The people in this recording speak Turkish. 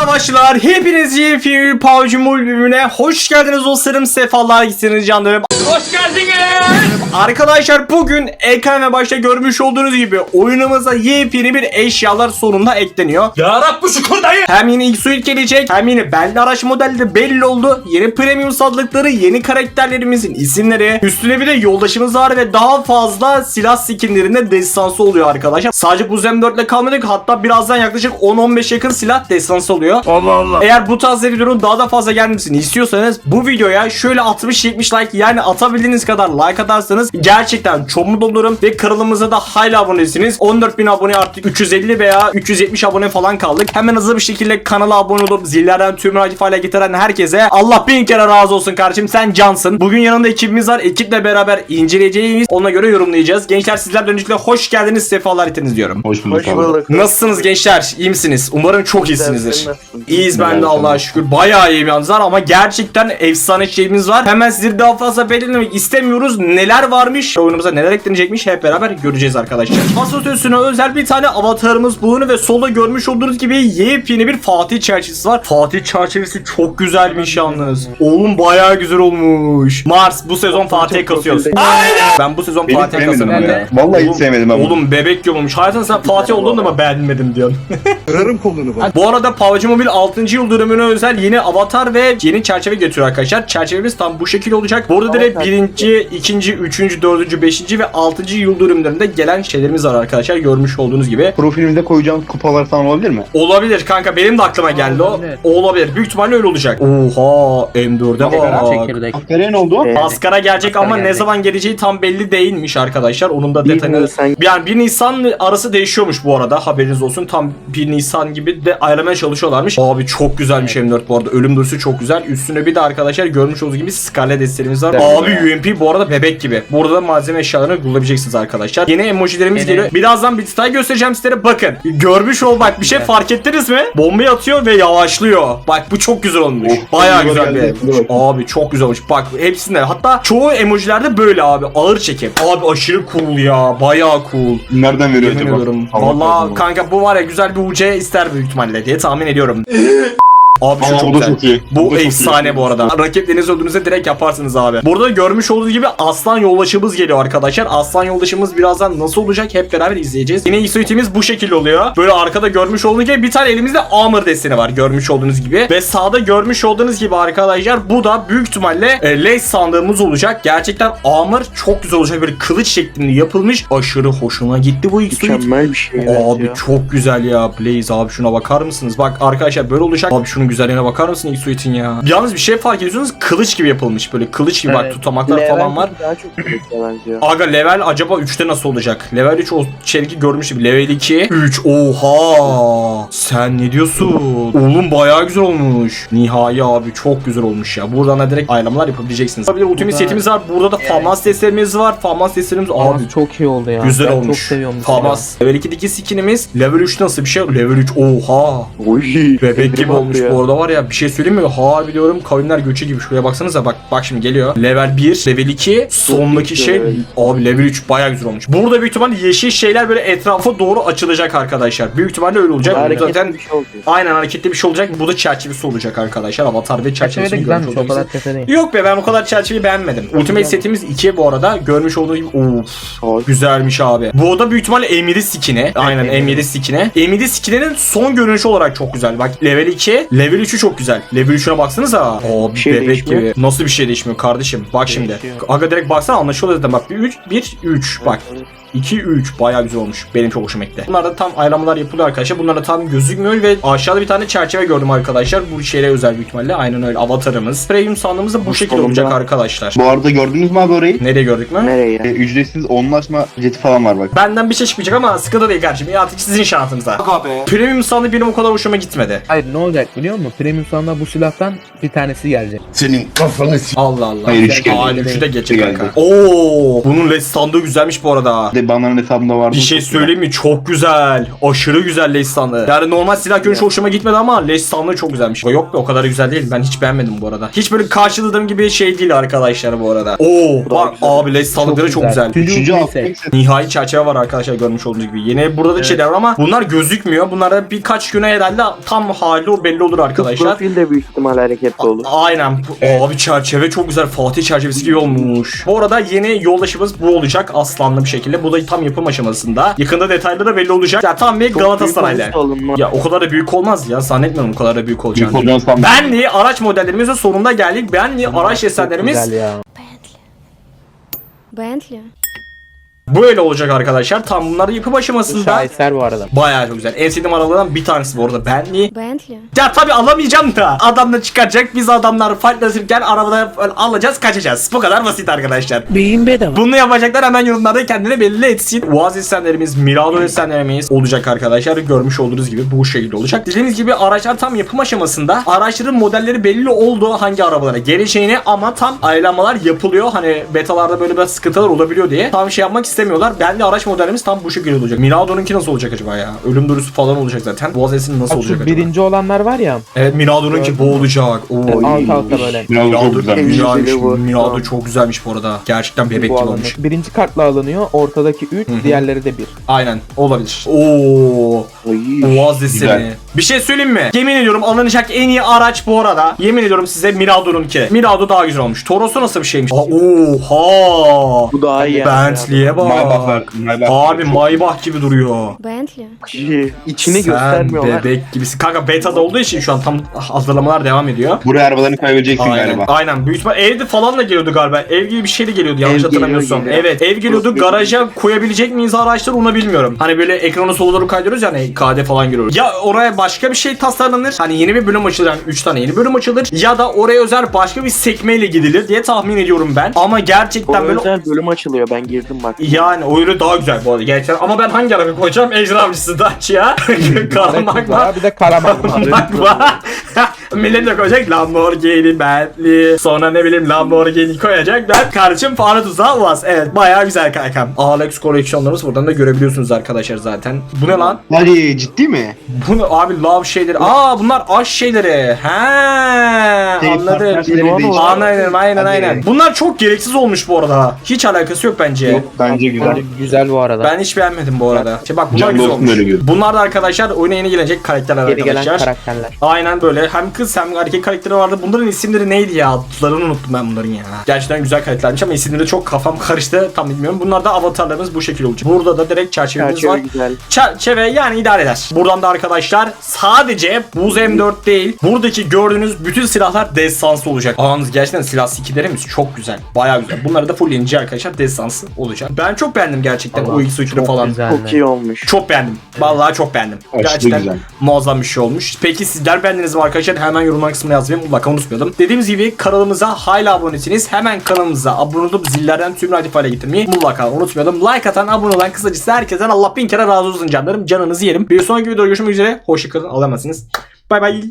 savaşçılar hepiniz yepyeni PUBG Mobile bölümüne hoş geldiniz dostlarım sefalar gitsiniz canlarım Hoş geldiniz. Arkadaşlar bugün ekran ve başta görmüş olduğunuz gibi oyunumuza yepyeni bir eşyalar sonunda ekleniyor Ya Rabbi şükür dayı. hem yeni X-Suite gelecek hem yeni belli araç modelleri belli oldu. Yeni premium sandıkları, yeni karakterlerimizin isimleri. Üstüne bir de yoldaşımız var ve daha fazla silah skinlerinde destansı oluyor arkadaşlar. Sadece bu M4 ile kalmadık. Hatta birazdan yaklaşık 10-15 yakın silah destansı oluyor. Allah Allah. Eğer bu tarz videonun daha da fazla gelmesini istiyorsanız bu videoya şöyle 60-70 like yani atabildiğiniz kadar like atarsanız gerçekten çok mutlu olurum ve kanalımıza da hala abonesiniz. 14.000 abone artık 350 veya 370 abone falan kaldık. Hemen hızlı bir şekilde kanala abone olup zillerden tüm aktif hale getiren herkese Allah bin kere razı olsun kardeşim sen cansın. Bugün yanında ekibimiz var. Ekiple beraber inceleyeceğimiz ona göre yorumlayacağız. Gençler sizler de öncelikle hoş geldiniz sefalar etiniz diyorum. Hoş bulduk. Hoş bulduk. Nasılsınız gençler? İyi misiniz? Umarım çok iyisinizdir. Nasılsın? İyiyiz ben de Allah'a şükür. Bayağı iyi bir yalnız var ama gerçekten efsane şeyimiz var. Hemen sizleri daha fazla belirlemek istemiyoruz. Neler varmış, oyunumuza neler eklenecekmiş hep beraber göreceğiz arkadaşlar. Asıl üstüne özel bir tane avatarımız bulunuyor ve solda görmüş olduğunuz gibi yepyeni bir Fatih çerçevesi var. Fatih çerçevesi çok güzelmiş yalnız. Oğlum bayağı güzel olmuş. Mars bu sezon Fatih'e kasıyoruz. Ben bu sezon Fatih'e kasarım. ya. Vallahi hiç sevmedim ama. Oğlum bebek gibi olmuş. Hayatım sen Fatih olduğunu ama beğenmedim diyorsun. Kırarım kolunu bak. Bu arada PUBG Mobile 6. yıl dönümüne özel yeni avatar ve yeni çerçeve getiriyor arkadaşlar. Çerçevemiz tam bu şekilde olacak. Burada direkt Avatar. birinci, ikinci, üçüncü, dördüncü, beşinci ve altıncı yıl dönümlerinde gelen şeylerimiz var arkadaşlar. Görmüş olduğunuz gibi. Profilimde koyacağım kupalar falan olabilir mi? Olabilir kanka benim de aklıma geldi o. olabilir. O olabilir. Büyük ihtimalle öyle olacak. Oha M4'e bak. Çekirdek. Ne oldu? Evet. Maskara gelecek Maskara ama ne gelecek. zaman geleceği tam belli değilmiş arkadaşlar. Onun da Bir detayını... Nisan- Yani 1 Nisan arası değişiyormuş bu arada. Haberiniz olsun. Tam 1 Nisan gibi de ayarlamaya çalışıyorlarmış. Abi çok güzelmiş M4 bu arada. Ölüm duyusu çok güzel. Üstüne bir de arkadaşlar görmüş olduğunuz gibi Scarlet desenimiz var. Evet. Abi UMP bu arada bebek gibi. Burada da malzeme eşyalarını bulabileceksiniz arkadaşlar. Yeni emojilerimiz Yeni. geliyor. Birazdan bir detay göstereceğim sizlere. Bakın. Görmüş ol bak bir şey fark ettiniz mi? Bombayı atıyor ve yavaşlıyor. Bak bu çok güzel olmuş. Oh, Bayağı güzel bir emoji. Abi çok güzel olmuş. Bak hepsinde. Hatta çoğu emojilerde böyle abi. Ağır çekim. Abi aşırı cool ya. Bayağı cool. Nereden veriyor Yemin acaba? Valla kanka bu var ya güzel bir UC ister büyük ihtimalle diye tahmin ediyorum istiyorum. Abi şu Aa, çok bu da güzel. çok iyi. Bu, da çok efsane iyi. bu arada. Rakipleriniz öldüğünüzde direkt yaparsınız abi. Burada görmüş olduğunuz gibi aslan yoldaşımız geliyor arkadaşlar. Aslan yoldaşımız birazdan nasıl olacak hep beraber izleyeceğiz. Yine X-Suite'imiz bu şekilde oluyor. Böyle arkada görmüş olduğunuz gibi bir tane elimizde armor desteni var görmüş olduğunuz gibi. Ve sağda görmüş olduğunuz gibi arkadaşlar bu da büyük ihtimalle e, lace sandığımız olacak. Gerçekten armor çok güzel olacak. Böyle kılıç şeklinde yapılmış. Aşırı hoşuma gitti bu X-Suite. Mükemmel bir şey. evet Abi ya. çok güzel ya Blaze abi şuna bakar mısınız? Bak arkadaşlar böyle olacak. Abi şunun güzelliğine bakar mısın X-Suite'in ya? Yalnız bir şey fark ediyorsunuz kılıç gibi yapılmış böyle kılıç gibi bak Evet. tutamaklar Level falan var. Daha çok. Aga level acaba 3'te nasıl olacak? Level 3 o çelgi görmüştüm. Level 2 3 oha. Sen ne diyorsun? Oğlum bayağı güzel olmuş. Nihai abi çok güzel olmuş ya. Buradan da direkt ayarlamalar yapabileceksiniz. Tabii ultimate setimiz var. Burada da famas testlerimiz var. Famas testlerimiz abi Abi çok iyi oldu ya. Güzel ben olmuş. Çok seviyorum. bu Famas. Level 2'deki skinimiz. Level 3 nasıl bir şey? Level 3 oha. Oy. Bebek gibi olmuş bu arada var ya bir şey söyleyeyim mi? Harbi diyorum kavimler göçü gibi. Şuraya baksanıza bak bak şimdi geliyor. Level 1, level 2, sondaki şey abi level 3 bayağı güzel olmuş. Burada büyük ihtimalle yeşil şeyler böyle etrafa doğru açılacak arkadaşlar. Büyük ihtimalle öyle olacak. Hareketli Zaten bir şey oldu. aynen hareketli bir şey olacak. Bu da çerçevesi olacak arkadaşlar. Avatar ve Çerçeve çerçevesini görmüş güzelmiş o olacaksınız. kadar tepe değil. Yok be ben o kadar çerçeveyi beğenmedim. Ultimate setimiz 2 bu arada. Görmüş olduğunuz gibi of güzelmiş abi. Bu da büyük ihtimalle M7 skin'i. Aynen M7 skin'i. M7 skin'inin son görünüşü olarak çok güzel. Bak level 2, level 3'ü çok güzel. Level 3'üne baksanıza. Aa bir şey bebek değişmiyor. gibi. Nasıl bir şey değişmiyor kardeşim? Bak şimdi. Değişiyor. Aga direkt baksana anlaşılıyor zaten. Bak 1 1 3 bak. 2 3 bayağı güzel olmuş. Benim çok hoşuma gitti. Bunlarda tam ayarlamalar yapılıyor arkadaşlar. Bunlar da tam gözükmüyor ve aşağıda bir tane çerçeve gördüm arkadaşlar. Bu şeyle özel büyük ihtimalle. Aynen öyle avatarımız. Premium sandığımız da bu şekilde sonunda. olacak arkadaşlar. Bu arada gördünüz mü abi orayı? Nereye gördük mü? Nereye? E, ücretsiz onlaşma jeti falan var bak. Benden bir şey çıkmayacak ama sıkıntı değil kardeşim. Ya artık sizin şansınıza. Premium sandığı benim o kadar hoşuma gitmedi. Hayır ne olacak biliyor musun? Premium sandığa bu silahtan bir tanesi gelecek. Senin kafanı. Allah Allah. Hayır, üç geldi. Aa, üçü de kanka. Oo, bunun led sandığı güzelmiş bu arada. de banların hesabımda vardı. Bir şey söyleyeyim mi? Çok güzel. Aşırı güzel leş sandığı. Yani normal silah görünüşü hoşuma gitmedi ama leş sandığı çok güzelmiş. Yok be o kadar güzel değil. Ben hiç beğenmedim bu arada. Hiç böyle karşıladığım gibi şey değil arkadaşlar bu arada. Oo bak abi leş sandıkları çok güzel. Üçüncü. Nihai çerçeve var arkadaşlar görmüş olduğunuz gibi. Yine burada da şeyler var ama bunlar gözükmüyor. Bunlarda birkaç güne herhalde tam hali o belli olur arkadaşlar. Profil de büyük ihtimal hareketli olur. Aynen. Abi çerçeve çok güzel. Fatih çerçevesi gibi olmuş. Bu arada yeni yoldaşımız bu olacak. Aslanlı bir şekilde. Bu da tam yapım aşamasında. Yakında detayları da belli olacak. Ya tam bir Çok Galatasaraylı. büyük olmuş. Ya o kadar da büyük olmaz ya. Zannetmiyorum o kadar da büyük olacağını. Büyük olacağını sanmıyorum. Benli araç modellerimizin sonunda geldik. Benli araç desenlerimiz Güzel ya. Bentley. Böyle olacak arkadaşlar. Tam bunlar yapım aşamasında. Şaheser bu arada. Bayağı çok güzel. En sevdiğim arabalardan bir tanesi bu arada. Benli. Bentley. Ya tabi alamayacağım da. Adam da çıkacak. Biz adamlar fightlaşırken arabada alacağız kaçacağız. Bu kadar basit arkadaşlar. Beyin bedava. Bunu yapacaklar hemen yorumlarda kendini belli etsin. Uaz desenlerimiz, Mirado desenlerimiz olacak arkadaşlar. Görmüş olduğunuz gibi bu şekilde olacak. Dediğimiz gibi araçlar tam yapım aşamasında. Araçların modelleri belli oldu hangi arabalara geleceğini ama tam ayarlamalar yapılıyor. Hani betalarda böyle biraz sıkıntılar olabiliyor diye. Tam şey yapmak istemiyorlar. Belli araç modelimiz tam bu şekilde olacak. Mirado'nunki nasıl olacak acaba ya? Ölüm durusu falan olacak zaten. Uaz desenin nasıl Bak olacak acaba? birinci olanlar var ya. Evet Mirado'nunki bu olacak. Oo. Alt alta böyle. Biraz çok güzelmiş. Mirado çok güzelmiş bu arada. Gerçekten bebek gibi olmuş. Birinci kartla alınıyor. Ortadaki 3, diğerleri de 1. Aynen olabilir. Oo. Oy. Oğaz deseni. Güzel. Bir şey söyleyeyim mi? Yemin ediyorum alınacak en iyi araç bu arada. Yemin ediyorum size Mirado'nunki. Mirado daha güzel olmuş. Toros'u nasıl bir şeymiş? Aa, oha. Bu daha iyi. Bentley'e bak. Maybach'lar. Maybach. Abi Maybach gibi duruyor. Bentley. İyi. İçini Sen göstermiyorlar. bebek gibisin. Kanka beta'da olduğu için şu an tam hazırlamalar devam ediyor. Buraya arabalarını kaybedeceksin Aynen. galiba. Aynen. Büyük ihtimal evde falan da geliyordu galiba. Ev gibi bir şey de geliyordu yanlış Ev geliyor, hatırlamıyorsam. geliyor. Evet ev geliyordu. Burası Garaja koyabilecek miyiz araçları onu bilmiyorum. Hani böyle ekrana sola doğru kaydırıyoruz yani KD falan görüyoruz. Ya oraya başka bir şey tasarlanır. Hani yeni bir bölüm açılır. Yani 3 tane yeni bölüm açılır. Ya da oraya özel başka bir sekmeyle gidilir diye tahmin ediyorum ben. Ama gerçekten böyle özel bölüm açılıyor. Ben girdim bak. Yani o öyle daha güzel bu arada gerçekten. Ama ben hangi araba koyacağım? Ejder avcısı Dacia. Karamak var. Bir de karamak var. Millet de koyacak Lamborghini, Bentley. Sonra ne bileyim Lamborghini koyacak. Ben kardeşim fare tuzağı Uaz. Evet bayağı güzel kankam. Alex koleksiyonlarımız buradan da görebiliyorsunuz arkadaşlar zaten. Bu ne lan? Hadi ciddi mi? Bu ne abi love şeyleri. Aa bunlar aş şeyleri. He Şey, anladım. var. Aynen aynen Hadi. aynen. Bunlar çok gereksiz olmuş bu arada. Hiç alakası yok bence. Yok bence güzel. Güzel bu arada. Ben hiç beğenmedim bu arada. İşte bak bunlar Can güzel dostum olmuş. öyle diyor. Bunlar da arkadaşlar oyuna yeni gelecek karakterler Geri gelen arkadaşlar. karakterler. Aynen böyle. Hem kız hem erkek karakteri vardı. Bunların isimleri neydi ya? Adlarını unuttum ben bunların ya. Gerçekten güzel karakterlermiş ama isimleri çok kafam karıştı. Tam bilmiyorum. Bunlar da avatarlarımız bu şekilde olacak. Burada da direkt çerçevemiz Çerçeve var. güzel. Çerçeve yani idare eder. Buradan da arkadaşlar sadece Buz M4 değil. Buradaki gördüğünüz bütün silahlar destansı olacak. Ağınız gerçekten silah skillerimiz çok güzel. Bayağı güzel. Bunları da fullleyince arkadaşlar destansı olacak. Ben çok beğendim gerçekten Allah, o üçünü çok falan. güzel. Çok iyi olmuş. Çok beğendim. Vallahi çok beğendim. Aşırı Gerçekten güzel. muazzam bir şey olmuş. Peki sizler beğendiniz mi arkadaşlar? Hemen yorumlar kısmına yazmayı mutlaka unutmayalım. Dediğimiz gibi kanalımıza hala abonesiniz. Hemen kanalımıza abone olup zillerden tüm radyif hale getirmeyi mutlaka unutmayalım. Like atan, abone olan kısacası herkesten Allah bin kere razı olsun canlarım. Canınızı yerim. Bir sonraki videoda görüşmek üzere. Hoşçakalın. Alamazsınız. Bay bay.